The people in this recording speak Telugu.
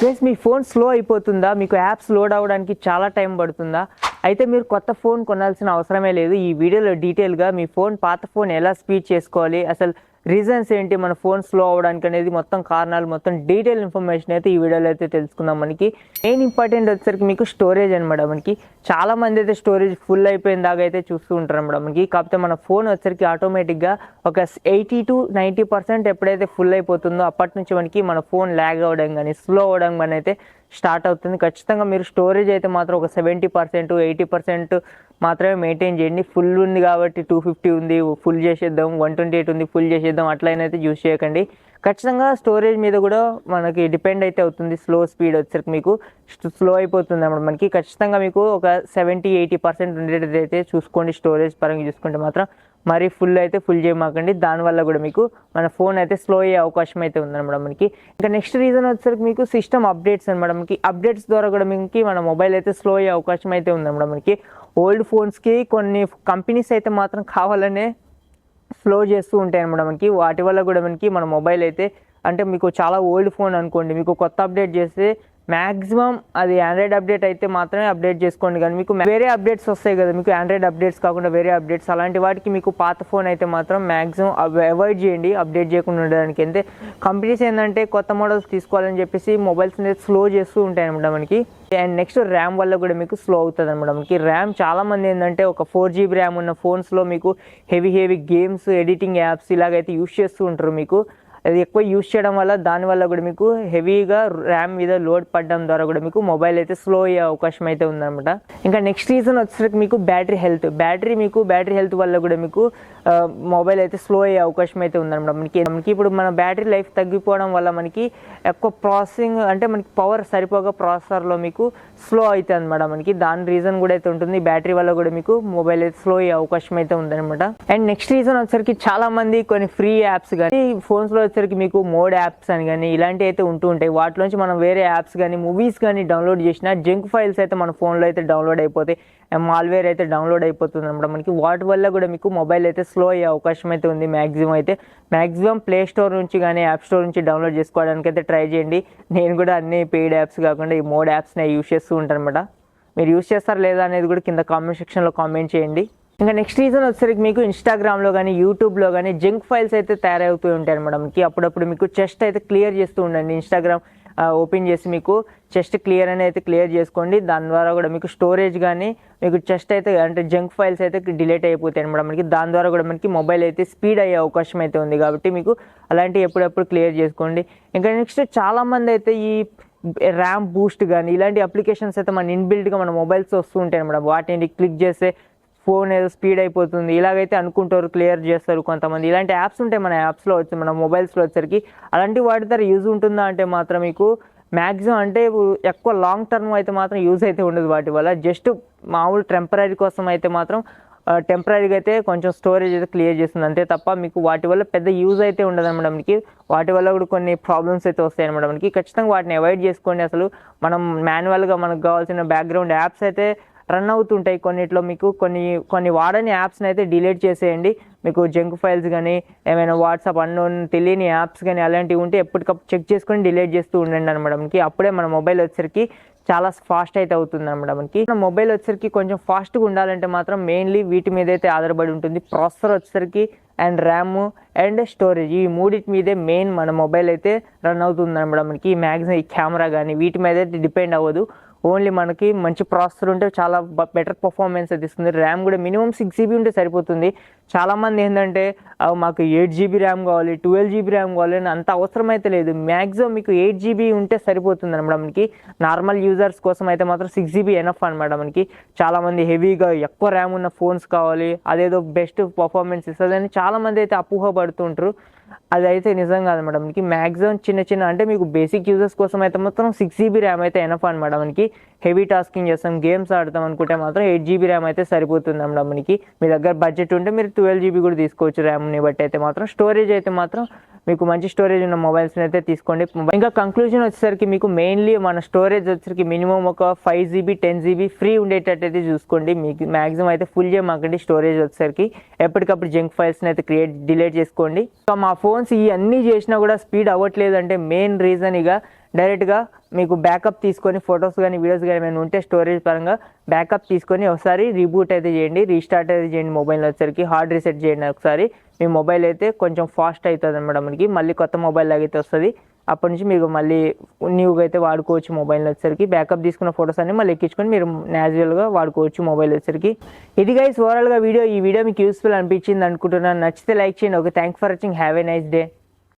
ప్లస్ మీ ఫోన్ స్లో అయిపోతుందా? మీకు యాప్స్ లోడ్ అవ్వడానికి చాలా టైం పడుతుందా? అయితే మీరు కొత్త ఫోన్ కొనాల్సిన అవసరమే లేదు. ఈ వీడియోలో డీటెయిల్గా మీ ఫోన్ పాత ఫోన్ ఎలా స్పీడ్ చేసుకోవాలి? అసలు రీజన్స్ ఏంటి? మన ఫోన్ స్లో అవ్వడానికి అనేది మొత్తం కారణాలు మొత్తం డీటెయిల్ ఇన్ఫర్మేషన్ అయితే ఈ వీడియోలో అయితే తెలుసుకుందాం మనకి. మెయిన్ ఇంపార్టెంట్ వచ్చేసరికి మీకు స్టోరేజ్ అనమాట మనకి. చాలా మంది అయితే స్టోరేజ్ ఫుల్ అయిపోయిన దాకా అయితే చూస్తూ ఉంటారు అనమాట మనకి. కాకపోతే మన ఫోన్ వచ్చేసరికి ఆటోమేటిక్గా ఒక ఎయిటీ టు నైంటీ పర్సెంట్ ఎప్పుడైతే ఫుల్ అయిపోతుందో అప్పటి నుంచి మనకి మన ఫోన్ ల్యాగ్ అవ్వడం కానీ స్లో అవ్వడం కానీ అయితే స్టార్ట్ అవుతుంది. ఖచ్చితంగా మీరు స్టోరేజ్ అయితే మాత్రం ఒక సెవెంటీ పర్సెంట్ ఎయిటీ పర్సెంట్ మాత్రమే మెయింటైన్ చేయండి. ఫుల్ ఉంది కాబట్టి టూ ఫిఫ్టీ ఉంది ఫుల్ చేసేద్దాం వన్ ట్వంటీ ఎయిట్ ఉంది ఫుల్ చేసేద్దాం. అట్లయినైతే యూస్ చేయకండి. ఖచ్చితంగా స్టోరేజ్ మీద కూడా మనకి డిపెండ్ అయితే అవుతుంది స్లో స్పీడ్ వచ్చేసరికి మీకు. స్లో అయిపోతుంది అన్నమాట మనకి. ఖచ్చితంగా మీకు ఒక సెవెంటీ ఎయిటీ పర్సెంట్ ఉండేది అయితే చూసుకోండి స్టోరేజ్ పరంగా చూసుకుంటే మాత్రం. మరీ ఫుల్ అయితే ఫుల్ చేయమాకండి. దానివల్ల కూడా మీకు మన ఫోన్ అయితే స్లో అయ్యే అవకాశం అయితే ఉందన్నమాట మనకి. ఇంకా నెక్స్ట్ రీజన్ వచ్చేసరికి మీకు సిస్టమ్ అప్డేట్స్ అనమాట మనకి. అప్డేట్స్ ద్వారా కూడా మీకు మన మొబైల్ అయితే స్లో అయ్యే అవకాశం అయితే ఉందన్నమాట మనకి. ఓల్డ్ ఫోన్స్కి కొన్ని కంపెనీస్ అయితే మాత్రం కావాలనే ఫ్లో చేస్తూ ఉంటాయి అనమాట మనకి. వాటి వల్ల కూడా మనకి మన మొబైల్ అయితే అంటే మీకు చాలా ఓల్డ్ ఫోన్ అనుకోండి మీకు కొత్త అప్డేట్ చేస్తే మ్యాక్సిమం అది ఆండ్రాయిడ్ అప్డేట్ అయితే మాత్రమే అప్డేట్ చేసుకోండి కానీ మీకు వేరే అప్డేట్స్ వస్తాయి కదా మీకు ఆండ్రాయిడ్ అప్డేట్స్ కాకుండా వేరే అప్డేట్స్ అలాంటి వాటికి మీకు పాత ఫోన్ అయితే మాత్రం మ్యాక్సిమం అవాయిడ్ చేయండి అప్డేట్ చేయకుండా ఉండడానికి. అంటే కంపెనీస్ ఏంటంటే కొత్త మోడల్స్ తీసుకోవాలని చెప్పేసి మొబైల్స్ అనేది స్లో చేస్తూ ఉంటాయి అనమాట మనకి. అండ్ నెక్స్ట్ ర్యామ్ వల్ల కూడా మీకు స్లో అవుతుంది అనమాట మనకి. ర్యామ్ చాలామంది ఏంటంటే ఒక ఫోర్ జీబీ ర్యామ్ ఉన్న ఫోన్స్లో మీకు heavy heavy games editing apps ఇలాగైతే యూస్ చేస్తూ ఉంటారు మీకు. అది ఎక్కువ యూస్ చేయడం వల్ల దానివల్ల కూడా మీకు హెవీగా ర్యామ్ మీద లోడ్ పడడం ద్వారా కూడా మీకు మొబైల్ అయితే స్లో అయ్యే అవకాశం అయితే ఉందన్నమాట. ఇంకా నెక్స్ట్ రీజన్ వచ్చేసరికి మీకు బ్యాటరీ హెల్త్. బ్యాటరీ మీకు బ్యాటరీ హెల్త్ వల్ల కూడా మీకు మొబైల్ అయితే స్లో అయ్యే అవకాశం అయితే ఉందన్నమాట. మనకి మనకి ఇప్పుడు మన బ్యాటరీ లైఫ్ తగ్గిపోవడం వల్ల మనకి ఎక్కువ ప్రాసెసింగ్ అంటే మనకి పవర్ సరిపోగా ప్రాసెసర్లో మీకు స్లో అవుతుంది అనమాట మనకి దాని రీజన్ కూడా అయితే ఉంటుంది. బ్యాటరీ వల్ల కూడా మీకు మొబైల్ అయితే స్లో అయ్యే అవకాశం అయితే ఉందన్నమాట. అండ్ నెక్స్ట్ రీజన్ వచ్చేసరికి చాలా మంది కొన్ని ఫ్రీ యాప్స్ కానీ ఫోన్స్లో వచ్చేసరికి మీకు మోడ్ యాప్స్ అని కానీ ఇలాంటివి అయితే ఉంటూ ఉంటాయి. వాటిలోంచి మనం వేరే యాప్స్ కానీ మూవీస్ కానీ డౌన్లోడ్ చేసినా జంక్ ఫైల్స్ అయితే మన ఫోన్లో అయితే డౌన్లోడ్ అయిపోతాయి. మాల్వేర్ అయితే డౌన్లోడ్ అయిపోతుంది అనమాట మనకి. వాటి వల్ల కూడా మీకు మొబైల్ అయితే స్లో అయ్యే అవకాశం అయితే ఉంది మ్యాక్సిమం అయితే. మ్యాక్సిమం ప్లే స్టోర్ నుంచి కానీ యాప్ స్టోర్ నుంచి డౌన్లోడ్ చేసుకోవడానికి అయితే ట్రై చేయండి. నేను కూడా అన్ని పెయిడ్ యాప్స్ కాకుండా ఈ మోడ్ యాప్స్ని యూస్ చేస్తూ ఉంటాను అనమాట మీరు యూస్ చేస్తారా లేదా అనేది కూడా కింద కామెంట్ సెక్షన్లో కామెంట్ చేయండి. ఇంకా నెక్స్ట్ రీజన్ వచ్చేసరికి మీకు ఇన్స్టాగ్రామ్లో కానీ యూట్యూబ్లో కానీ జంక్ ఫైల్స్ అయితే తయారవుతూ ఉంటాయి అనమాట మనకి అప్పుడప్పుడు మీకు చెస్ట్ అయితే క్లియర్ చేస్తూ ఉండండి. ఇన్స్టాగ్రామ్ ఓపెన్ చేసి మీకు చెస్ట్ క్లియర్ అని అయితే క్లియర్ చేసుకోండి. దాని ద్వారా కూడా మీకు స్టోరేజ్ కానీ మీకు చెస్ట్ అయితే అంటే జంక్ ఫైల్స్ అయితే డిలీట్ అయిపోతాయి అనమాట మనకి. దాని ద్వారా కూడా మనకి మొబైల్ అయితే స్పీడ్ అయ్యే అవకాశం అయితే ఉంది కాబట్టి మీకు అలాంటివి ఎప్పుడప్పుడు క్లియర్ చేసుకోండి. ఇంకా నెక్స్ట్ చాలామంది అయితే ఈ ర్యామ్ బూస్ట్ కానీ ఇలాంటి అప్లికేషన్స్ అయితే మన ఇన్బిల్డ్గా మన మొబైల్స్ వస్తూ ఉంటాయి అనమాట వాటిని క్లిక్ చేస్తే ఫోన్ ఏదో స్పీడ్ అయిపోతుంది. ఇలాగైతే అనుకుంటారు క్లియర్ చేస్తారు కొంతమంది. ఇలాంటి యాప్స్ ఉంటాయి మన యాప్స్లో వచ్చి మన మొబైల్స్లో వచ్చరికి అలాంటి వాటి ద్వారా యూజ్ ఉంటుందా అంటే మాత్రం మీకు మ్యాక్సిమం అంటే ఎక్కువ లాంగ్ టర్మ్ అయితే మాత్రం యూజ్ అయితే ఉండదు వాటి వల్ల. జస్ట్ మామూలు టెంపరీ కోసం అయితే మాత్రం టెంపరీగా అయితే కొంచెం స్టోరేజ్ అయితే క్లియర్ చేస్తుంది. అంతే తప్ప మీకు వాటి వల్ల పెద్ద యూజ్ అయితే ఉండదు అనమాట మనకి వాటి వల్ల కూడా కొన్ని ప్రాబ్లమ్స్ అయితే వస్తాయి అనమాట మనకి ఖచ్చితంగా వాటిని అవాయిడ్ చేసుకోండి అసలు. మనం మాన్యువల్గా మనకు కావాల్సిన బ్యాక్గ్రౌండ్ యాప్స్ అయితే రన్ అవుతుంటాయి కొన్నిట్లో మీకు. కొన్ని కొన్ని వాడని యాప్స్ని అయితే డిలీట్ చేసేయండి. మీకు జంక్ ఫైల్స్ కానీ ఏమైనా వాట్సాప్ అన్నోన్ తెలియని యాప్స్ కానీ అలాంటివి ఉంటే ఎప్పటికప్పుడు చెక్ చేసుకొని డిలీట్ చేస్తూ ఉండండి అనమాట మనకి అప్పుడే మన మొబైల్ వచ్చేసరికి చాలా ఫాస్ట్ అయితే అవుతుంది అనమాట మనకి మన మొబైల్ వచ్చేసరికి కొంచెం ఫాస్ట్గా ఉండాలంటే మాత్రం మెయిన్లీ వీటి మీద అయితే ఆధారపడి ఉంటుంది. ప్రాసెసర్ వచ్చేసరికి అండ్ ర్యామ్ అండ్ స్టోరేజ్ ఈ మూడింటి మీదే మెయిన్ మన మొబైల్ అయితే రన్ అవుతుంది అనమాట మనకి మ్యాక్సిమం ఈ కెమెరా కానీ వీటి మీద అయితే డిపెండ్ అవ్వదు. ఓన్లీ మనకి మంచి ప్రాసెసర్ ఉంటే చాలా బెటర్ పర్ఫార్మెన్స్ అయితే ఇస్తుంది ర్యామ్ కూడా మినిమం సిక్స్ జీబీ ఉంటే సరిపోతుంది. చాలామంది ఏంటంటే మాకు ఎయిట్ జీబీ ర్యామ్ కావాలి ట్వెల్వ్ జీబీ ర్యామ్ కావాలి అని అంత అవసరం అయితే లేదు. మ్యాక్సిమం మీకు ఎయిట్ జీబీ ఉంటే సరిపోతుంది అనమాట మనకి నార్మల్ యూజర్స్ కోసం అయితే మాత్రం సిక్స్ జీబీ ఎనఫ్ అనమాట మనకి చాలామంది హెవీగా ఎక్కువ ర్యామ్ ఉన్న ఫోన్స్ కావాలి అదేదో బెస్ట్ పర్ఫార్మెన్స్ ఇస్తుంది అని చాలామంది అయితే అపోహ పడుతుంటారు అది అయితే నిజం మేడం. మనకి మ్యాక్సిమం చిన్న చిన్న అంటే మీకు బేసిక్ యూజర్స్ కోసం అయితే మాత్రం సిక్స్ జీబీ ర్యామ్ అయితే ఎనఫ్ అనమాట మనకి హెవీ టాస్కింగ్ చేస్తాం గేమ్స్ ఆడతాం అనుకుంటే మాత్రం ఎయిట్ జీబీ ర్యామ్ అయితే సరిపోతుంది అన్నమాట మనకి మీ దగ్గర బడ్జెట్ ఉంటే మీరు ట్వెల్వ్ జీబీ కూడా తీసుకోవచ్చు ర్యామ్ని బట్టి అయితే మాత్రం. స్టోరేజ్ అయితే మాత్రం మీకు మంచి స్టోరేజ్ ఉన్న మొబైల్స్ని అయితే తీసుకోండి. ఇంకా కంక్లూజన్ వచ్చేసరికి మీకు మెయిన్లీ మన స్టోరేజ్ వచ్చేసరికి మినిమం ఒక five GB ten GB free ఉండేటట్టు అయితే చూసుకోండి. మీకు మ్యాక్సిమం అయితే ఫుల్ చేయమాకండి స్టోరేజ్ వచ్చేసరికి ఎప్పటికప్పుడు జంక్ ఫైల్స్ని అయితే క్రియేట్ డిలీట్ చేసుకోండి. సో మా ఫోన్స్ ఇవన్నీ చేసినా కూడా స్పీడ్ అవ్వట్లేదు అంటే మెయిన్ రీజన్ ఇక డైరెక్ట్గా మీకు బ్యాకప్ తీసుకొని ఫొటోస్ కానీ వీడియోస్ కానీ ఏమైనా ఉంటే స్టోరేజ్ పరంగా బ్యాకప్ తీసుకొని ఒకసారి రీబూట్ అయితే చేయండి. రీస్టార్ట్ అయితే చేయండి మొబైల్ వచ్చేసరికి. హార్డ్ రీసెట్ చేయండి ఒకసారి. మీ మొబైల్ అయితే కొంచెం ఫాస్ట్ అవుతుంది అనమాట మనకి. మళ్ళీ కొత్త మొబైల్ లాగైతే అయితే వస్తుంది. అప్పటి నుంచి మీకు మళ్ళీ న్యూగా అయితే వాడుకోవచ్చు మొబైల్ వచ్చేసరికి. బ్యాకప్ తీసుకున్న ఫొటోస్ అన్ని మళ్ళీ ఎక్కించుకొని మీరు న్యాచురల్గా వాడుకోవచ్చు మొబైల్ వచ్చేసరికి. ఇది గైస్ ఓవరాల్గా వీడియో ఈ వీడియో మీకు యూస్ఫుల్ అనిపించింది అనుకుంటున్నాను. నచ్చితే లైక్ చేయండి. Okay thank for watching have a nice day